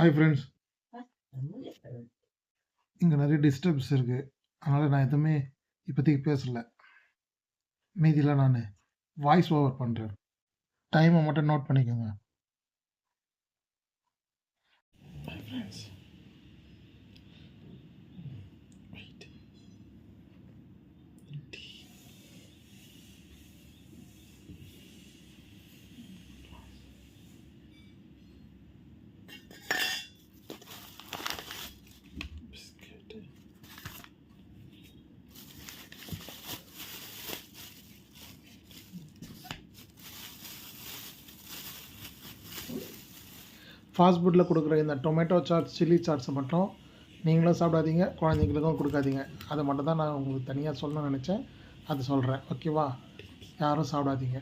Hi friends இங்கே நிறைய disturbs இருக்குது அதனால் நான் எதுவுமே இப்போதைக்கு பேசலை. மீதியெலாம் நான் வாய்ஸ் ஓவர் பண்ணுறேன் டைமை மட்டும் நோட் பண்ணிக்கோங்க. ஃபாஸ்ட் ஃபுட்டில் கொடுக்குற இந்த டொமேட்டோ சாட்ஸ் சில்லி சாட்ஸை மட்டும் நீங்களும் சாப்பிடாதீங்க குழந்தைங்களுக்கும் கொடுக்காதீங்க. அதை மட்டும் தான் நான் உங்களுக்கு தனியாக சொல்லணும்னு நினச்சேன். அது சொல்கிறேன் ஓகேவா யாரும் சாப்பிடாதீங்க.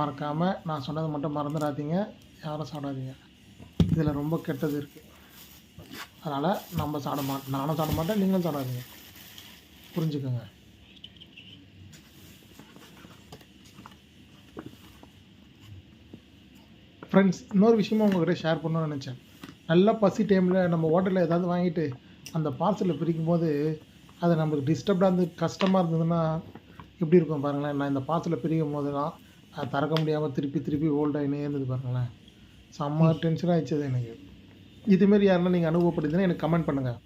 மறக்காமல் நான் சொன்னதை மட்டும் மறந்துடாதீங்க. யாரும் சாப்பிடாதீங்க. இதில் ரொம்ப கெட்டது இருக்குது அதனால் நம்ம சாப்பிட மாட்டோம். நானும் சாப்பிட மாட்டேன் நீங்களும் சாப்பிடாதீங்க. புரிஞ்சுக்கோங்க. ஃப்ரெண்ட்ஸ் இன்னொரு விஷயமும் உங்கள்கிட்ட ஷேர் பண்ணணும்னு நினச்சேன். நல்லா பசி டைமில் நம்ம ஹோட்டலில் ஏதாவது வாங்கிட்டு அந்த பார்சலில் பிரிக்கும் போது அது நம்மளுக்கு டிஸ்டர்ப்டாக இருந்து கஷ்டமாக இருந்ததுன்னா எப்படி இருக்கும் பாருங்களேன்? நான் இந்த பார்சலை பிரிக்கும் போதெல்லாம் அது திறக்க முடியாமல் திருப்பி திருப்பி ஹோல்ட் ஆகினே இருந்தது பாருங்களேன். செம்ம டென்ஷன் ஆகிடுச்சது எனக்கு. இதுமாரி யாருன்னா நீங்கள் அனுபவப்படுதுன்னா எனக்கு கமெண்ட் பண்ணுங்கள்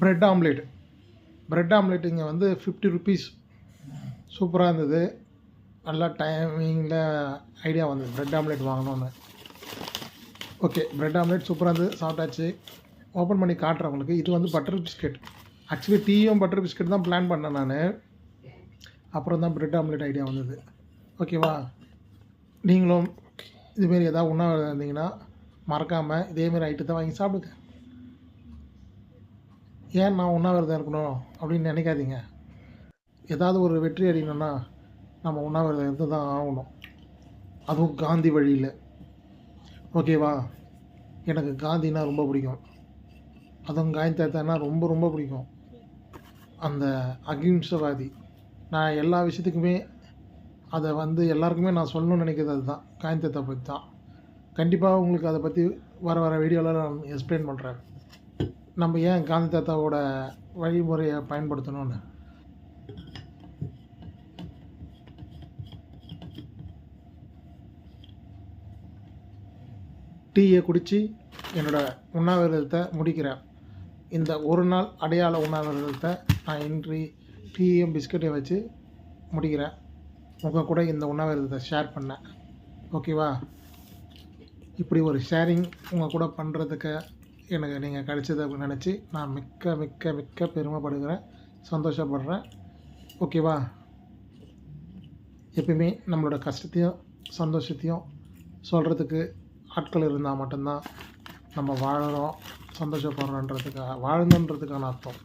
ப்ரெட் ஆம்லேட் ப்ரெட் ஆம்லேட் இங்கே வந்து ஃபிஃப்டி ருபீஸ் சூப்பராக இருந்தது. நல்லா டைமிங்கில் ஐடியா வந்தது. ப்ரெட் ஆம்லேட் வாங்கணும்னு. ஓகே ப்ரெட் ஆம்லேட் சூப்பராக இருந்தது. சாப்பிட்டாச்சு. ஓப்பன் பண்ணி காட்டுறேன் உங்களுக்கு. இது வந்து பட்டர் பிஸ்கெட் ஆக்சுவலி டீயும் பட்டர் பிஸ்கெட் தான் பிளான் பண்ணேன் நான். அப்புறம் தான் ப்ரெட் ஆம்லேட் ஐடியா வந்தது. ஓகேவா நீங்களும் இதுமாரி ஏதாவது உணவு இருந்தீங்கன்னா மறக்காமல் இதேமாரி ஐட்டத்தை வாங்கி சாப்பிடுங்க. ஏன் நான் உண்ணாவிரதம் இருக்கணும் அப்படின்னு நினைக்காதீங்க. ஏதாவது ஒரு வெற்றி அடையணும்னா நம்ம உண்ணாவிரதம் இருந்து தான் ஆகணும். அதுவும் காந்தி வழியில். ஓகேவா எனக்கு காந்தினா ரொம்ப பிடிக்கும். அதுவும் காந்தி தாத்தானா ரொம்ப ரொம்ப பிடிக்கும். அந்த அகிம்சவாதி. நான் எல்லா விஷயத்துக்குமே அதை வந்து எல்லாருக்குமே நான் சொல்லணும்னு நினைக்கிறது அதுதான். காந்தி தாத்தா பற்றி தான் கண்டிப்பாக உங்களுக்கு அதை பற்றி வர வர வீடியோவில் நான் எக்ஸ்பிளைன் பண்ணுறேன் நம்ம ஏன் காந்தி தாத்தாவோட வழிமுறையை பயன்படுத்தணும்னு? டீயை குடித்து என்னோடய உண்ணாவிரதத்தை முடிக்கிறேன். இந்த ஒரு நாள் அடையாள உண்ணாவிரதத்தை நான் இன்றி டீயும் பிஸ்கட்டையும் வச்சு முடிக்கிறேன். உங்கள் கூட இந்த உண்ணாவிரதத்தை ஷேர் பண்ணேன். ஓகேவா இப்படி ஒரு ஷேரிங் உங்கள் கூட பண்ணுறதுக்கு எனக்கு நீங்கள் கிடைச்சது அப்படின்னு நினச்சி நான் மிக்க மிக்க மிக்க பெருமைப்படுகிறேன். சந்தோஷப்படுறேன். ஓகேவா எப்பயுமே நம்மளோட கஷ்டத்தையும் சந்தோஷத்தையும் சொல்கிறதுக்கு ஆட்கள் இருந்தால் மட்டும்தான் நம்ம வாழறோம் சந்தோஷப்படுறோன்றதுக்காக வாழணுன்றதுக்கான அர்த்தம்.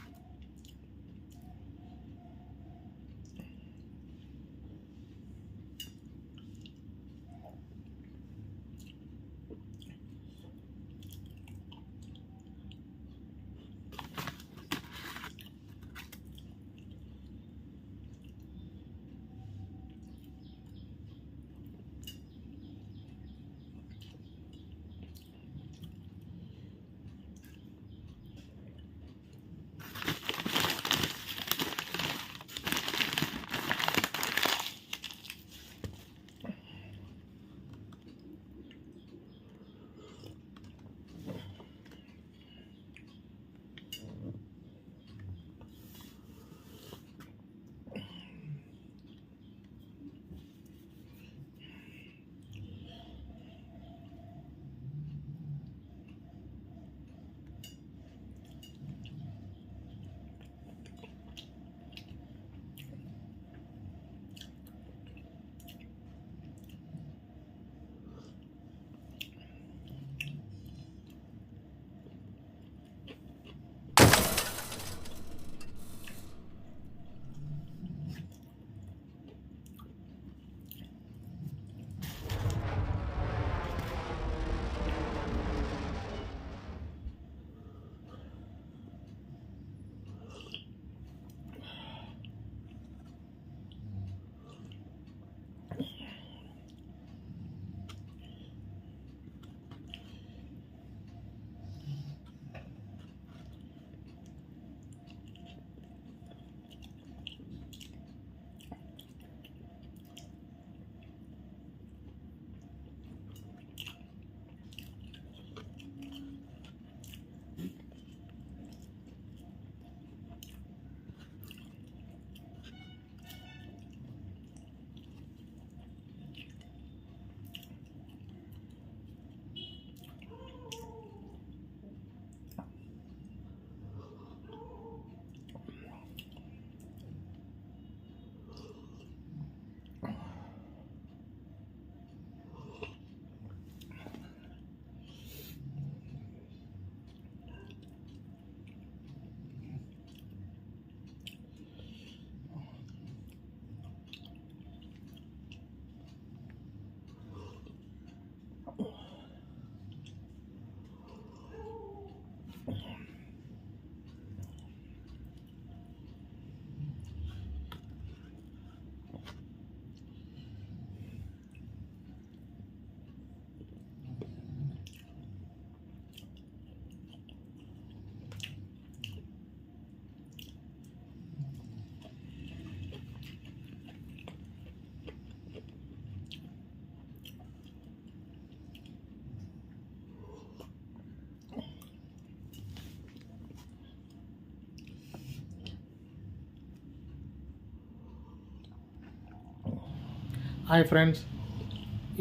ஹாய் ஃப்ரெண்ட்ஸ்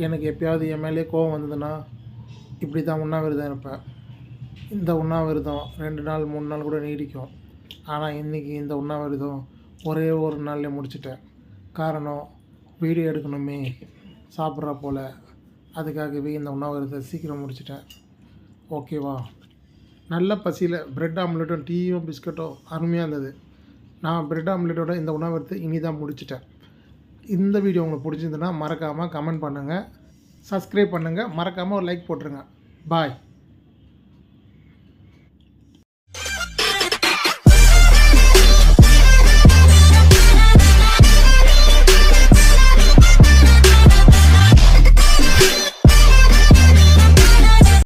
எனக்கு எப்பயாவது என் மேலே கோவம் வந்ததுன்னா இப்படி தான் உண்ணாவிரதம் இருப்பேன். இந்த உண்ணாவிரதம் ரெண்டு நாள் மூணு நாள் கூட நீடிக்கும். ஆனால் இன்றைக்கி இந்த உண்ணாவிரதம் ஒரே ஒரு நாள்லேயே முடிச்சிட்டேன். காரணம் வீடியோ எடுக்கணுமே சாப்பிட்றா போல். அதுக்காகவே இந்த உண்ணாவிரதத்தை சீக்கிரம் முடிச்சிட்டேன். ஓகேவா? நல்ல பசியில் பிரெட் ஆம்லெட்டும் டீயும் பிஸ்கட்டும் அருமையாக இருந்தது. நான் பிரெட் ஆம்லெட்டோட இந்த உணவரத்தை இனி தான் முடிச்சிட்டேன். இந்த வீடியோ உங்களுக்கு பிடிச்சிருந்துன்னா மறக்காமல் கமெண்ட் பண்ணுங்கள் சப்ஸ்கிரைப் பண்ணுங்கள் மறக்காமல் ஒரு லைக் போட்டுருங்க. பாய்